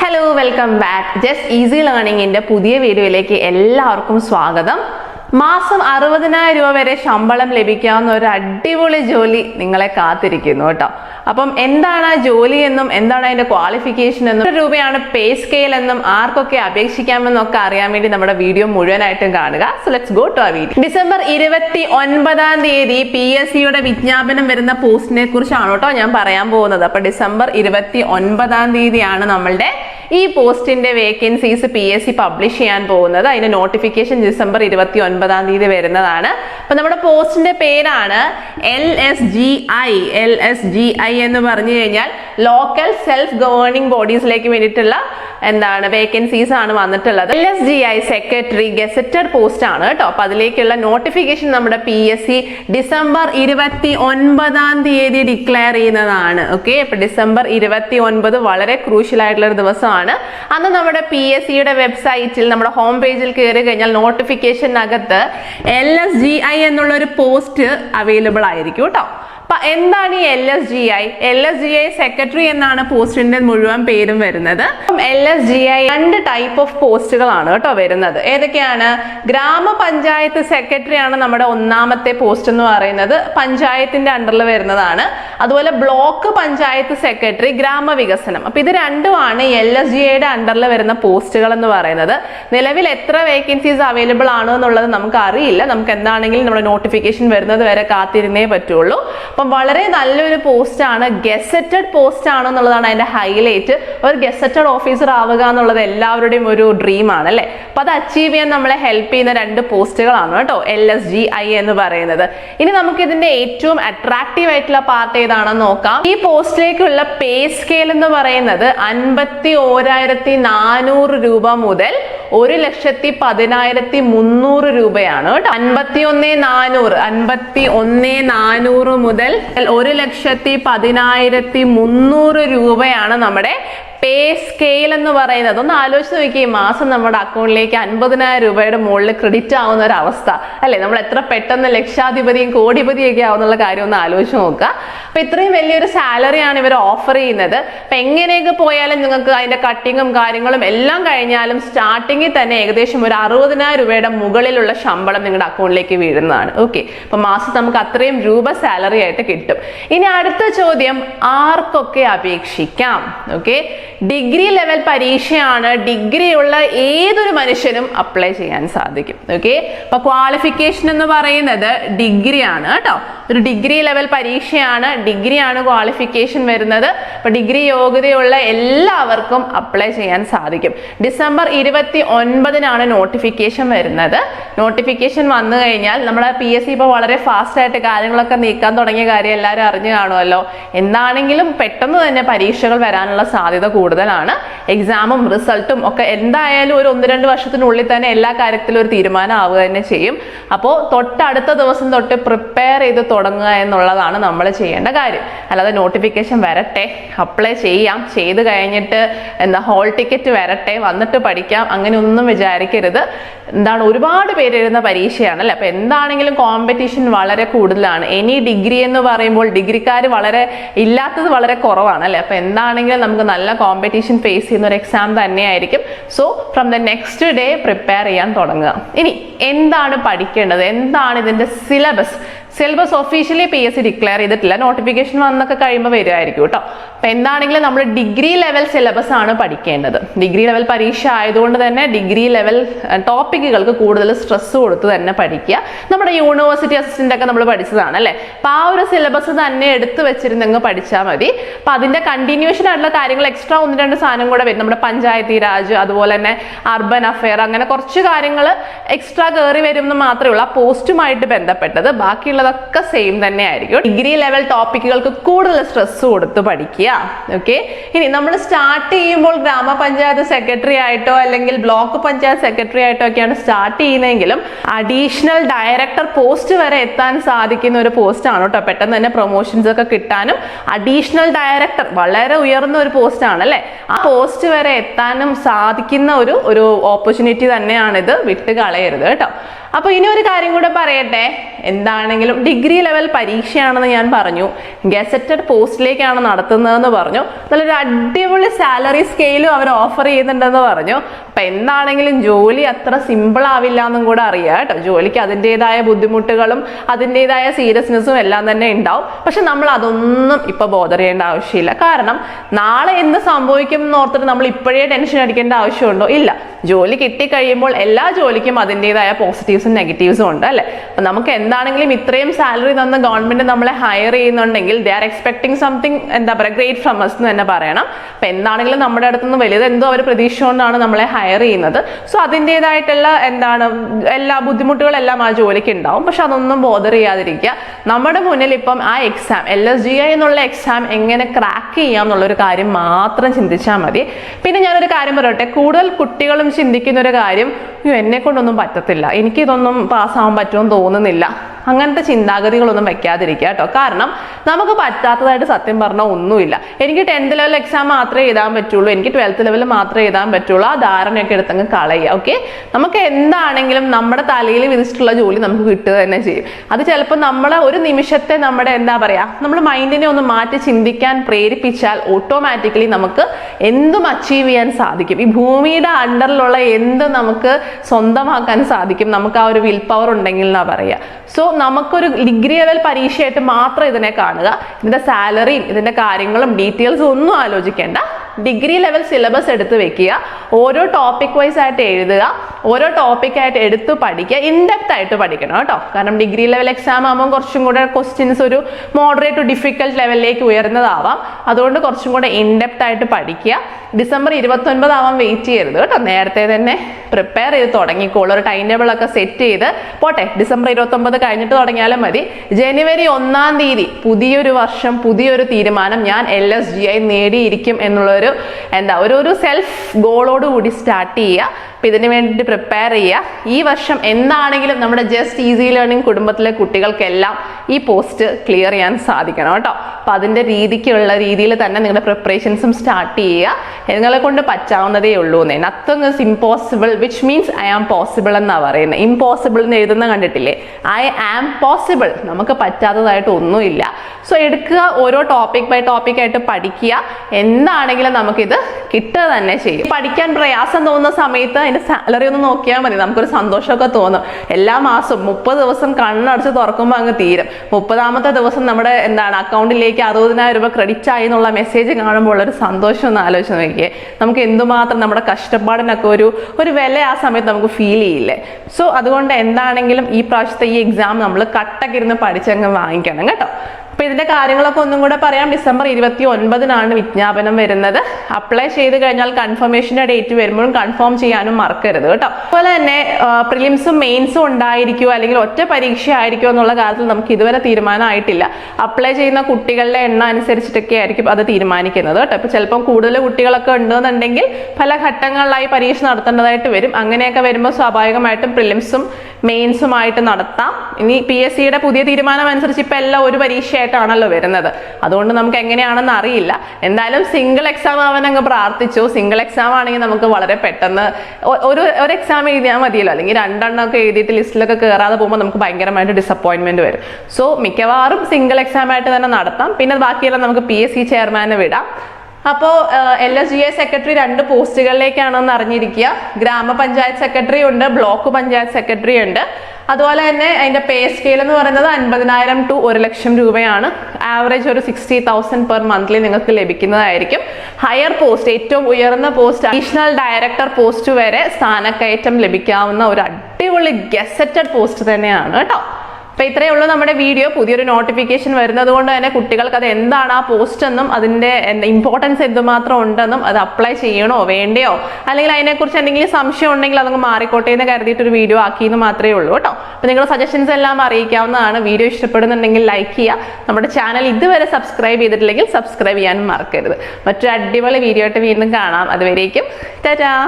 Hello welcome back just easy ലേണിംഗിന്റെ പുതിയ വീഡിയോയിലേക്ക് എല്ലാവർക്കും സ്വാഗതം. മാസം അറുപതിനായിരം രൂപ വരെ ശമ്പളം ലഭിക്കാവുന്ന ഒരു അടിപൊളി ജോലി നിങ്ങളെ കാത്തിരിക്കുന്നു കേട്ടോ. അപ്പം എന്താണ് ആ ജോലി എന്നും എന്താണ് അതിന്റെ ക്വാളിഫിക്കേഷൻ എന്നും എത്ര രൂപയാണ് പേ സ്കെയിൽ എന്നും ആർക്കൊക്കെ അപേക്ഷിക്കാമെന്നൊക്കെ അറിയാൻ വേണ്ടി നമ്മുടെ വീഡിയോ മുഴുവനായിട്ടും കാണുക. സോ ലെറ്റ്സ് ഗോ ടു ആ വീഡിയോ ഡിസംബർ ഇരുപത്തി ഒൻപതാം തീയതി പി എസ് സിയുടെ വിജ്ഞാപനം വരുന്ന പോസ്റ്റിനെ കുറിച്ചാണ് കേട്ടോ ഞാൻ പറയാൻ പോകുന്നത്. അപ്പൊ ഡിസംബർ ഇരുപത്തി ഒൻപതാം തീയതിയാണ് നമ്മളുടെ ഈ പോസ്റ്റിന്റെ vacancies P S C publish ചെയ്യാൻ പോകുന്നത്. അതിന്റെ നോട്ടിഫിക്കേഷൻ ഡിസംബർ ഇരുപത്തി ഒൻപതാം തീയതി വരുന്നതാണ്. അപ്പൊ നമ്മുടെ പോസ്റ്റിന്റെ പേരാണ് L S G I L S G I എന്ന് പറഞ്ഞു കഴിഞ്ഞാൽ ലോക്കൽ സെൽഫ് ഗവേണിംഗ് ബോഡീസിലേക്ക് വേണ്ടിയിട്ടുള്ള എന്താണ് വേക്കൻസീസ് ആണ് വന്നിട്ടുള്ളത്. L S G I secretary gazetted post ആണ് കേട്ടോ. അപ്പൊ അതിലേക്കുള്ള നോട്ടിഫിക്കേഷൻ നമ്മുടെ പി എസ് സി ഡിസംബർ ഇരുപത്തി ഒൻപതാം തീയതി ഡിക്ലെയർ ചെയ്യുന്നതാണ്. ഓക്കെ അപ്പൊ ഡിസംബർ ഇരുപത്തി ഒൻപത് വളരെ ക്രൂഷ്യൽ ആയിട്ടുള്ള ഒരു ദിവസമാണ്. അന്ന് നമ്മുടെ പി എസ് സിയുടെ വെബ്സൈറ്റിൽ നമ്മുടെ ഹോം പേജിൽ കയറി കഴിഞ്ഞാൽ നോട്ടിഫിക്കേഷനകത്ത് എൽ എസ് ജി ഐ എന്നുള്ള ഒരു പോസ്റ്റ് അവൈലബിൾ ആയിരിക്കും കേട്ടോ. അപ്പൊ എന്താണ് ഈ L S G I L S G I secretary എന്നാണ് പോസ്റ്റിന്റെ മുഴുവൻ പേരും വരുന്നത്. എൽ എസ് ജി ഐ രണ്ട് ടൈപ്പ് ഓഫ് പോസ്റ്റുകളാണ് കേട്ടോ വരുന്നത്. ഏതൊക്കെയാണ്? ഗ്രാമപഞ്ചായത്ത് സെക്രട്ടറി ആണ് നമ്മുടെ ഒന്നാമത്തെ പോസ്റ്റ് എന്ന് പറയുന്നത്. പഞ്ചായത്തിന്റെ അണ്ടറിൽ വരുന്നതാണ്. അതുപോലെ ബ്ലോക്ക് പഞ്ചായത്ത് സെക്രട്ടറി ഗ്രാമവികസനം. അപ്പൊ ഇത് രണ്ടുമാണ് എൽ എസ് ജി ഐയുടെ അണ്ടറിൽ വരുന്ന പോസ്റ്റുകൾ എന്ന് പറയുന്നത്. നിലവിൽ എത്ര വേക്കൻസീസ് അവൈലബിൾ ആണോ എന്നുള്ളത് നമുക്ക് അറിയില്ല നമുക്ക് എന്താണെങ്കിലും നമ്മുടെ നോട്ടിഫിക്കേഷൻ വരുന്നത് വരെ കാത്തിരുന്നേ പറ്റുള്ളൂ. അപ്പം വളരെ നല്ലൊരു പോസ്റ്റാണ്. ഗസറ്റഡ് പോസ്റ്റ് ആണ് എന്നുള്ളതാണ് അതിന്റെ ഹൈലൈറ്റ് ഒരു ഗസറ്റഡ് ഓഫീസർ ആവുക എന്നുള്ളത് എല്ലാവരുടെയും ഒരു ഡ്രീം ആണ് അല്ലേ? അപ്പം അത് അച്ചീവ് ചെയ്യാൻ നമ്മളെ ഹെൽപ്പ് ചെയ്യുന്ന രണ്ട് പോസ്റ്റുകളാണ് കേട്ടോ. എൽ എസ് ജി ഐ എന്ന് പറയുന്നത്. ഇനി നമുക്ക് ഇതിന്റെ ഏറ്റവും അട്രാക്റ്റീവ് ആയിട്ടുള്ള പാർട്ട് ഏതാണെന്ന് നോക്കാം. ഈ പോസ്റ്റിലേക്കുള്ള പേ സ്കെയിൽ എന്ന് പറയുന്നത് അൻപത്തി ഓരായിരത്തി നാനൂറ് രൂപ മുതൽ ഒരു ലക്ഷത്തി പതിനായിരത്തി മുന്നൂറ് രൂപയാണ് കേട്ടോ. അൻപത്തി ഒന്ന് നാനൂറ് അൻപത്തി ഒന്ന് നാനൂറ് മുതൽ ഒരു ലക്ഷത്തി പതിനായിരത്തി മുന്നൂറ് രൂപയാണ് നമ്മുടെ പേ സ്കെയിൽ എന്ന് പറയുന്നത്. ഒന്ന് ആലോചിച്ച് നോക്കി ഈ മാസം നമ്മുടെ അക്കൗണ്ടിലേക്ക് അൻപതിനായിരം രൂപയുടെ മുകളിൽ ക്രെഡിറ്റ് ആവുന്ന ഒരു അവസ്ഥ. അല്ലെ? നമ്മൾ എത്ര പെട്ടെന്ന് ലക്ഷാധിപതിയും കോടിപതിയൊക്കെ ആവുന്നുള്ള കാര്യം ഒന്ന് ആലോചിച്ച് നോക്കുക. അപ്പൊ ഇത്രയും വലിയൊരു സാലറിയാണ് ഇവർ ഓഫർ ചെയ്യുന്നത്. അപ്പൊ എങ്ങനെയൊക്കെ പോയാലും നിങ്ങൾക്ക് അതിന്റെ കട്ടിങ്ങും കാര്യങ്ങളും എല്ലാം കഴിഞ്ഞാലും സ്റ്റാർട്ടിങ്ങിൽ തന്നെ ഏകദേശം ഒരു അറുപതിനായിരം രൂപയുടെ മുകളിലുള്ള ശമ്പളം നിങ്ങളുടെ അക്കൗണ്ടിലേക്ക് വീഴുന്നതാണ്. ഓക്കെ അപ്പൊ മാസം നമുക്ക് അത്രയും രൂപ സാലറി ആയിട്ട് കിട്ടും. ഇനി അടുത്ത ചോദ്യം ആർക്കൊക്കെ അപേക്ഷിക്കാം? ഓക്കെ ഡിഗ്രി ലെവൽ പരീക്ഷയാണ് ഡിഗ്രിയുള്ള ഏതൊരു മനുഷ്യനും അപ്ലൈ ചെയ്യാൻ സാധിക്കും. ഓക്കെ അപ്പൊ ക്വാളിഫിക്കേഷൻ എന്ന് പറയുന്നത് ഡിഗ്രിയാണ് കേട്ടോ. ഒരു ഡിഗ്രി ലെവൽ പരീക്ഷയാണ് ഡിഗ്രിയാണ് ക്വാളിഫിക്കേഷൻ വരുന്നത്. അപ്പൊ ഡിഗ്രി യോഗ്യതയുള്ള എല്ലാവർക്കും അപ്ലൈ ചെയ്യാൻ സാധിക്കും. ഡിസംബർ ഇരുപത്തി ഒൻപതിനാണ് നോട്ടിഫിക്കേഷൻ വരുന്നത്. നോട്ടിഫിക്കേഷൻ വന്നു കഴിഞ്ഞാൽ നമ്മുടെ പി എസ് സി ഇപ്പോൾ വളരെ ഫാസ്റ്റ് ആയിട്ട് കാര്യങ്ങളൊക്കെ നീക്കാൻ തുടങ്ങിയ കാര്യം എല്ലാവരും അറിഞ്ഞു കാണുമല്ലോ. എന്താണെങ്കിലും പെട്ടെന്ന് തന്നെ പരീക്ഷകൾ വരാനുള്ള സാധ്യത കൂടുതലാണ്. എക്സാമും റിസൾട്ടും ഒക്കെ എന്തായാലും ഒരു ഒന്ന് രണ്ട് വർഷത്തിനുള്ളിൽ തന്നെ എല്ലാ കാര്യത്തിലും ഒരു തീരുമാനം ആവുക തന്നെ ചെയ്യും. അപ്പോൾ തൊട്ടടുത്ത ദിവസം തൊട്ട് പ്രിപ്പയർ ചെയ്ത് തുടങ്ങുക എന്നുള്ളതാണ് നമ്മൾ ചെയ്യേണ്ട കാര്യം. അല്ലാതെ നോട്ടിഫിക്കേഷൻ വരട്ടെ അപ്ലൈ ചെയ്യാം ചെയ്ത് കഴിഞ്ഞിട്ട് എന്താ ഹോൾ ടിക്കറ്റ് വരട്ടെ വന്നിട്ട് പഠിക്കാം അങ്ങനെ ഒന്നും വിചാരിക്കരുത്. എന്താണ് ഒരുപാട് പേര് എഴുതുന്ന പരീക്ഷയാണല്ലേ അപ്പോൾ അപ്പൊ എന്താണെങ്കിലും കോമ്പറ്റീഷൻ വളരെ കൂടുതലാണ്. എനി ഡിഗ്രി എന്ന് പറയുമ്പോൾ ഡിഗ്രിക്കാർ വളരെ ഇല്ലാത്തത് വളരെ കുറവാണ് അല്ലേ? അപ്പോൾ എന്താണെങ്കിലും നമുക്ക് നല്ല കോമ്പറ്റീഷൻ ഫേസ് ചെയ്യുന്ന ഒരു എക്സാം തന്നെയായിരിക്കും. So from the next day prepare ചെയ്യാൻ തുടങ്ങുക. ഇനി എന്താണ് പഠിക്കേണ്ടത്? എന്താണ് ഇതിന്റെ syllabus syllabus officially P S C declare ചെയ്തിട്ടില്ല. നോട്ടിഫിക്കേഷൻ വന്നൊക്കെ കഴിയുമ്പോൾ വരുമായിരിക്കും കേട്ടോ. അപ്പൊ എന്താണെങ്കിലും നമ്മൾ ഡിഗ്രി ലെവൽ സിലബസ് ആണ് പഠിക്കേണ്ടത്. ഡിഗ്രി ലെവൽ പരീക്ഷ ആയതുകൊണ്ട് തന്നെ ഡിഗ്രി ലെവൽ ടോപ്പിക്കുകൾക്ക് കൂടുതൽ സ്ട്രെസ് കൊടുത്ത് തന്നെ പഠിക്കുക. നമ്മുടെ യൂണിവേഴ്സിറ്റി അസിസ്റ്റന്റ് ഒക്കെ നമ്മൾ പഠിച്ചതാണ് അല്ലേ? അപ്പൊ ആ ഒരു സിലബസ് തന്നെ എടുത്തു വെച്ചിരുന്നെങ്കിൽ പഠിച്ചാൽ മതി. അപ്പൊ അതിന്റെ കണ്ടിന്യൂഷൻ ആയിട്ടുള്ള കാര്യങ്ങൾ എക്സ്ട്രാ ഒന്ന് രണ്ട് സാധനം കൂടെ വരും. നമ്മുടെ പഞ്ചായത്തി രാജ് അതുപോലെ തന്നെ അർബൻ അഫെയർ അങ്ങനെ കുറച്ച് കാര്യങ്ങൾ എക്സ്ട്രാ കയറി വരും എന്ന് മാത്രമേ ഉള്ളൂ. ആ പോസ്റ്റുമായിട്ട് ബന്ധപ്പെട്ടത്. ബാക്കിയുള്ളതൊക്കെ സെയിം തന്നെ ആയിരിക്കും ഡിഗ്രി ലെവൽ ടോപ്പിക്കുകൾക്ക് കൂടുതൽ സ്ട്രെസ് കൊടുത്ത് പഠിക്കുക. ഓക്കെ ഇനി നമ്മൾ സ്റ്റാർട്ട് ചെയ്യുമ്പോൾ ഗ്രാമപഞ്ചായത്ത് സെക്രട്ടറി ആയിട്ടോ അല്ലെങ്കിൽ ബ്ലോക്ക് പഞ്ചായത്ത് സെക്രട്ടറി ആയിട്ടോ ഒക്കെയാണ് സ്റ്റാർട്ട് ചെയ്യുന്നതെങ്കിലും അഡീഷണൽ ഡയറക്ടർ പോസ്റ്റ് വരെ എത്താൻ സാധിക്കുന്ന ഒരു പോസ്റ്റ് ആണ് കേട്ടോ പെട്ടെന്ന് തന്നെ പ്രൊമോഷൻസ് ഒക്കെ കിട്ടാനും അഡീഷണൽ ഡയറക്ടർ വളരെ ഉയർന്ന ഒരു പോസ്റ്റ് ആണ് അല്ലേ? ആ പോസ്റ്റ് വരെ എത്താനും സാധിക്കുന്ന ഒരു ഒരു ഓപ്പർച്യൂണിറ്റി തന്നെയാണിത് വിട്ട് കളയരുത് കേട്ടോ അപ്പോൾ ഇനി ഒരു കാര്യം കൂടെ പറയട്ടെ. എന്താണെങ്കിലും ഡിഗ്രി ലെവൽ പരീക്ഷയാണെന്ന് ഞാൻ പറഞ്ഞു. ഗസറ്റഡ് പോസ്റ്റിലേക്കാണ് നടത്തുന്നതെന്ന് പറഞ്ഞു. നല്ലൊരു അടിപൊളി സാലറി സ്കെയിലും അവർ ഓഫർ ചെയ്യുന്നുണ്ടെന്ന് പറഞ്ഞു. അപ്പം എന്താണെങ്കിലും ജോലി അത്ര സിമ്പിൾ ആവില്ല എന്നും കൂടെ അറിയാം കേട്ടോ. ജോലിക്ക് അതിന്റെതായ ബുദ്ധിമുട്ടുകളും അതിന്റെതായ സീരിയസ്നെസ്സും എല്ലാം തന്നെ ഉണ്ടാവും. പക്ഷെ നമ്മൾ അതൊന്നും ഇപ്പോൾ ബോധർ ചെയ്യേണ്ട ആവശ്യമില്ല. കാരണം നാളെ എന്ത് സംഭവിക്കും എന്ന് ഓർത്തിട്ട് നമ്മൾ ഇപ്പോഴേ ടെൻഷൻ അടിക്കേണ്ട ആവശ്യമുണ്ടോ? ഇല്ല. ജോലി കിട്ടിക്കഴിയുമ്പോൾ എല്ലാ ജോലിക്കും അതിന്റെതായ പോസിറ്റീവ്സും നെഗറ്റീവ്സും ഉണ്ട് അല്ലേ? അപ്പൊ നമുക്ക് എന്താണെങ്കിലും ഇത്രയും സാലറി തന്ന ഗവൺമെന്റ് നമ്മളെ ഹയർ ചെയ്യുന്നുണ്ടെങ്കിൽ ദേ ആർ എക്സ്പെക്ടിങ് സംതിങ് എന്താ പറയുക ഗ്രേറ്റ് ഫ്രം അസ് എന്ന് തന്നെ പറയണം. അപ്പൊ എന്താണെങ്കിലും നമ്മുടെ അടുത്തുനിന്ന് വലുത് എന്തോ അവർ പ്രതീക്ഷിച്ചുകൊണ്ടാണ് നമ്മളെ ഹയർ ചെയ്യുന്നത്. സോ അതിന്റെതായിട്ടുള്ള എന്താണ് എല്ലാ ബുദ്ധിമുട്ടുകളെല്ലാം ആ ജോലിക്ക് ഉണ്ടാവും. പക്ഷെ അതൊന്നും ബോധർ ചെയ്യാതിരിക്കുക. നമ്മുടെ മുന്നിൽ ഇപ്പം ആ exam L S G I എന്നുള്ള എക്സാം എങ്ങനെ ക്രാക്ക് ചെയ്യാം എന്നുള്ളൊരു കാര്യം മാത്രം ചിന്തിച്ചാൽ മതി. പിന്നെ ഞാനൊരു കാര്യം പറയട്ടെ കൂടുതൽ കുട്ടികളും ചിന്തിക്കുന്ന ഒരു കാര്യം എന്നെ കൊണ്ടൊന്നും പറ്റത്തില്ല. എനിക്കിതൊന്നും പാസ്സാവാൻ പറ്റുമെന്ന് തോന്നുന്നില്ല. അങ്ങനത്തെ ചിന്താഗതികളൊന്നും വെക്കാതിരിക്കുക കേട്ടോ. കാരണം നമുക്ക് പറ്റാത്തതായിട്ട് സത്യം പറഞ്ഞാൽ ഒന്നുമില്ല. എനിക്ക് ടെൻത്ത് ലെവൽ എക്സാം മാത്രമേ എഴുതാൻ പറ്റുള്ളൂ. എനിക്ക് ട്വൽത്ത് ലെവൽ മാത്രമേ എഴുതാൻ പറ്റുള്ളൂ. ആ ധാരണയൊക്കെ എടുത്തങ്ങ് കളയുക ഓക്കെ നമുക്ക് എന്താണെങ്കിലും നമ്മുടെ തലയിൽ വിധിച്ചിട്ടുള്ള ജോലി നമുക്ക് കിട്ടുക തന്നെ ചെയ്യും. അത് ചിലപ്പോൾ നമ്മൾ ഒരു നിമിഷത്തെ നമ്മുടെ എന്താ പറയുക നമ്മൾ മൈൻഡിനെ ഒന്ന് മാറ്റി ചിന്തിക്കാൻ പ്രേരിപ്പിച്ചാൽ ഓട്ടോമാറ്റിക്കലി നമുക്ക് എന്തും അച്ചീവ് ചെയ്യാൻ സാധിക്കും. ഈ ഭൂമിയുടെ അണ്ടറിലുള്ള എന്ത് നമുക്ക് സ്വന്തമാക്കാൻ സാധിക്കും. നമുക്ക് ആ ഒരു വിൽ പവർ ഉണ്ടെങ്കിൽ എന്നാ പറയുക. സോ നമുക്കൊരു ഡിഗ്രി ലെവൽ പരീക്ഷയായിട്ട് മാത്രം ഇതിനെ കാണുക. ഇതിന്റെ സാലറിയും ഇതിന്റെ കാര്യങ്ങളും ഡീറ്റെയിൽസും ഒന്നും ആലോചിക്കേണ്ട. ഡിഗ്രി ലെവൽ സിലബസ് എടുത്ത് വെക്കുക. ഓരോ ടോപ്പിക് വൈസ് ആയിട്ട് എഴുതുക. ഓരോ ടോപ്പിക് ആയിട്ട് എടുത്ത് പഠിക്കുക. ഇൻഡെപ്ത് ആയിട്ട് പഠിക്കണം കേട്ടോ. കാരണം ഡിഗ്രി ലെവൽ എക്സാം ആകുമ്പോൾ കുറച്ചും കൂടെ ക്വസ്റ്റ്യൻസ് ഒരു മോഡറേറ്റ് ടു ഡിഫിക്കൽട്ട് ലെവലിലേക്ക് ഉയർന്നതാവാം. അതുകൊണ്ട് കുറച്ചും കൂടെ ഇൻഡെപ്ത് ആയിട്ട് പഠിക്കുക. ഡിസംബർ ഇരുപത്തൊൻപത് ആവാൻ വെയിറ്റ് ചെയ്യരുത് കേട്ടോ. നേരത്തെ തന്നെ പ്രിപ്പയർ ചെയ്ത് തുടങ്ങിക്കോളൂ. ഒരു ടൈം ടേബിൾ ഒക്കെ സെറ്റ് ചെയ്ത് പോട്ടെ ഡിസംബർ ഇരുപത്തൊമ്പത് കഴിഞ്ഞിട്ട് തുടങ്ങിയാലും മതി. ജനുവരി ഒന്നാം തീയതി പുതിയൊരു വർഷം പുതിയൊരു തീരുമാനം ഞാൻ എൽ എസ് ജി ആയി നേടിയിരിക്കും എന്നുള്ളൊരു എന്താ ഒരു ഒരു സെൽഫ് ഗോളോട് കൂടി സ്റ്റാർട്ട് ചെയ്യുക. അപ്പം ഇതിന് വേണ്ടിയിട്ട് പ്രിപ്പയർ ചെയ്യുക. ഈ വർഷം എന്താണെങ്കിലും നമ്മുടെ ജസ്റ്റ് ഈസി ലേണിംഗ് കുടുംബത്തിലെ കുട്ടികൾക്കെല്ലാം ഈ പോസ്റ്റ് ക്ലിയർ ചെയ്യാൻ സാധിക്കണം കേട്ടോ. അപ്പം അതിന്റെ രീതിക്കുള്ള രീതിയിൽ തന്നെ നിങ്ങളുടെ പ്രിപ്പറേഷൻസും സ്റ്റാർട്ട് ചെയ്യുക. നിങ്ങളെ കൊണ്ട് പറ്റാവുന്നതേ ഉള്ളൂ എന്നേ. Nothing is impossible which means I am possible എന്നാണ് പറയുന്നത് ഇമ്പോസിബിൾ എന്ന് എഴുതുന്ന കണ്ടിട്ടില്ലേ? ഐ ആം പോസിബിൾ നമുക്ക് പറ്റാത്തതായിട്ട് ഒന്നുമില്ല. സോ എടുക്കുക ഓരോ ടോപ്പിക് ബൈ ടോപ്പിക് ആയിട്ട് പഠിക്കുക. എന്താണെങ്കിലും നമുക്കിത് കിട്ടുക തന്നെ ചെയ്യും. പഠിക്കാൻ പ്രയാസം തോന്നുന്ന സമയത്ത് അതിന്റെ സാലറി ഒന്ന് നോക്കിയാൽ മതി. നമുക്കൊരു സന്തോഷമൊക്കെ തോന്നും. എല്ലാ മാസവും മുപ്പത് ദിവസം കണ്ണടച്ച് തുറക്കുമ്പോൾ അങ്ങ് തീരും. മുപ്പതാമത്തെ ദിവസം നമ്മുടെ എന്താണ് അക്കൗണ്ടിലേക്ക് അറുപതിനായിരം രൂപ ക്രെഡിറ്റ് ആയി എന്നുള്ള മെസ്സേജ് കാണുമ്പോൾ ഉള്ളൊരു സന്തോഷം ഒന്ന് ആലോചിച്ച് നോക്കിയേ. നമുക്ക് എന്തുമാത്രം നമ്മുടെ കഷ്ടപ്പാടിനൊക്കെ ഒരു ഒരു വില ആ സമയത്ത് നമുക്ക് ഫീൽ ചെയ്യില്ലേ. സോ അതുകൊണ്ട് എന്താണെങ്കിലും ഈ പ്രാവശ്യത്തെ ഈ എക്സാം നമ്മൾ കട്ടക്കിരുന്ന് പഠിച്ചങ്ങ് വാങ്ങിക്കണം കേട്ടോ. അപ്പൊ ഇതിന്റെ കാര്യങ്ങളൊക്കെ ഒന്നും കൂടെ പറയാം. ഡിസംബർ ഇരുപത്തി ഒൻപതിനാണ് വിജ്ഞാപനം വരുന്നത്. അപ്ലൈ ചെയ്ത് കഴിഞ്ഞാൽ കൺഫർമേഷന്റെ ഡേറ്റ് വരുമ്പോഴും കൺഫേം ചെയ്യാനും മറക്കരുത് കേട്ടോ. അതുപോലെ തന്നെ പ്രിലിംസും മെയിൻസും ഉണ്ടായിരിക്കുമോ അല്ലെങ്കിൽ ഒറ്റ പരീക്ഷ ആയിരിക്കുമോ എന്നുള്ള കാര്യത്തിൽ നമുക്ക് ഇതുവരെ തീരുമാനമായിട്ടില്ല. അപ്ലൈ ചെയ്യുന്ന കുട്ടികളുടെ എണ്ണം അനുസരിച്ചിട്ടൊക്കെ ആയിരിക്കും അത് തീരുമാനിക്കുന്നത് കേട്ടോ. ഇപ്പൊ ചിലപ്പം കൂടുതൽ കുട്ടികളൊക്കെ ഉണ്ടെന്നുണ്ടെങ്കിൽ പല ഘട്ടങ്ങളിലായി പരീക്ഷ നടത്തേണ്ടതായിട്ട് വരും. അങ്ങനെയൊക്കെ വരുമ്പോൾ സ്വാഭാവികമായിട്ടും പ്രിലിംസും മെയിൻസുമായിട്ട് നടത്താം. ഇനി പി എസ് സിയുടെ പുതിയ തീരുമാനം അനുസരിച്ച് ഇപ്പം എല്ലാം ഒരു പരീക്ഷയായിട്ടാണല്ലോ വരുന്നത്. അതുകൊണ്ട് നമുക്ക് എങ്ങനെയാണെന്ന് അറിയില്ല. എന്തായാലും സിംഗിൾ എക്സാം ആവാൻ അങ്ങ് പ്രാർത്ഥിച്ചു. സിംഗിൾ എക്സാം ആണെങ്കിൽ നമുക്ക് വളരെ പെട്ടെന്ന് ഒരു ഒരു എക്സാം എഴുതിയാൽ മതിയല്ലോ. അല്ലെങ്കിൽ രണ്ടെണ്ണം ഒക്കെ എഴുതിയിട്ട് ലിസ്റ്റിലൊക്കെ കയറാതെ പോകുമ്പോൾ നമുക്ക് ഭയങ്കരമായിട്ട് ഡിസപ്പോയിൻമെന്റ് വരും. സോ മിക്കവാറും സിംഗിൾ എക്സാം ആയിട്ട് തന്നെ നടത്താം. പിന്നെ ബാക്കിയെല്ലാം നമുക്ക് പി എസ് സി ചെയർമാനെ വിടാം. അപ്പോൾ L S G A secretary രണ്ട് പോസ്റ്റുകളിലേക്കാണെന്ന് അറിഞ്ഞിരിക്കുക. ഗ്രാമപഞ്ചായത്ത് സെക്രട്ടറി ഉണ്ട് ബ്ലോക്ക് പഞ്ചായത്ത് സെക്രട്ടറി ഉണ്ട്. അതുപോലെ തന്നെ അതിന്റെ പേ സ്കെയിൽ എന്ന് പറയുന്നത് അൻപതിനായിരം ടു ഒരു ലക്ഷം രൂപയാണ്. ആവറേജ് ഒരു സിക്സ്റ്റി തൗസൻഡ് പെർ മന്ത്ലി നിങ്ങൾക്ക് ലഭിക്കുന്നതായിരിക്കും. ഹയർ പോസ്റ്റ് ഏറ്റവും ഉയർന്ന പോസ്റ്റ് അഡീഷണൽ ഡയറക്ടർ പോസ്റ്റ് വരെ സ്ഥാനക്കയറ്റം ലഭിക്കാവുന്ന ഒരു അടിപൊളി ഗസറ്റഡ് പോസ്റ്റ് തന്നെയാണ് കേട്ടോ. അപ്പൊ ഇത്രയേ ഉള്ളൂ നമ്മുടെ വീഡിയോ. പുതിയൊരു നോട്ടിഫിക്കേഷൻ വരുന്നത് കൊണ്ട് തന്നെ കുട്ടികൾക്ക് അത് എന്താണ് ആ പോസ്റ്റ് എന്നും അതിന്റെ ഇമ്പോർട്ടൻസ് എന്തുമാത്രം ഉണ്ടെന്നും അത് അപ്ലൈ ചെയ്യണോ വേണ്ടയോ? അല്ലെങ്കിൽ അതിനെക്കുറിച്ച് എന്തെങ്കിലും സംശയം ഉണ്ടെങ്കിൽ അതങ്ങ് മാറിക്കോട്ടെ എന്ന് കരുതിയിട്ട് ഒരു വീഡിയോ ആക്കിയെന്ന് മാത്രമേ ഉള്ളൂ കേട്ടോ. അപ്പോൾ നിങ്ങൾ സജഷൻസ് എല്ലാം അറിയിക്കാവുന്നതാണ്. വീഡിയോ ഇഷ്ടപ്പെടുന്നുണ്ടെങ്കിൽ ലൈക്ക് ചെയ്യുക. നമ്മുടെ ചാനൽ ഇതുവരെ സബ്സ്ക്രൈബ് ചെയ്തിട്ടില്ലെങ്കിൽ സബ്സ്ക്രൈബ് ചെയ്യാനും മറക്കരുത്. മറ്റൊരു അടിപൊളി വീഡിയോ ആയിട്ട് വീണ്ടും കാണാം. അതുവരേക്കും. ടാറ്റാ!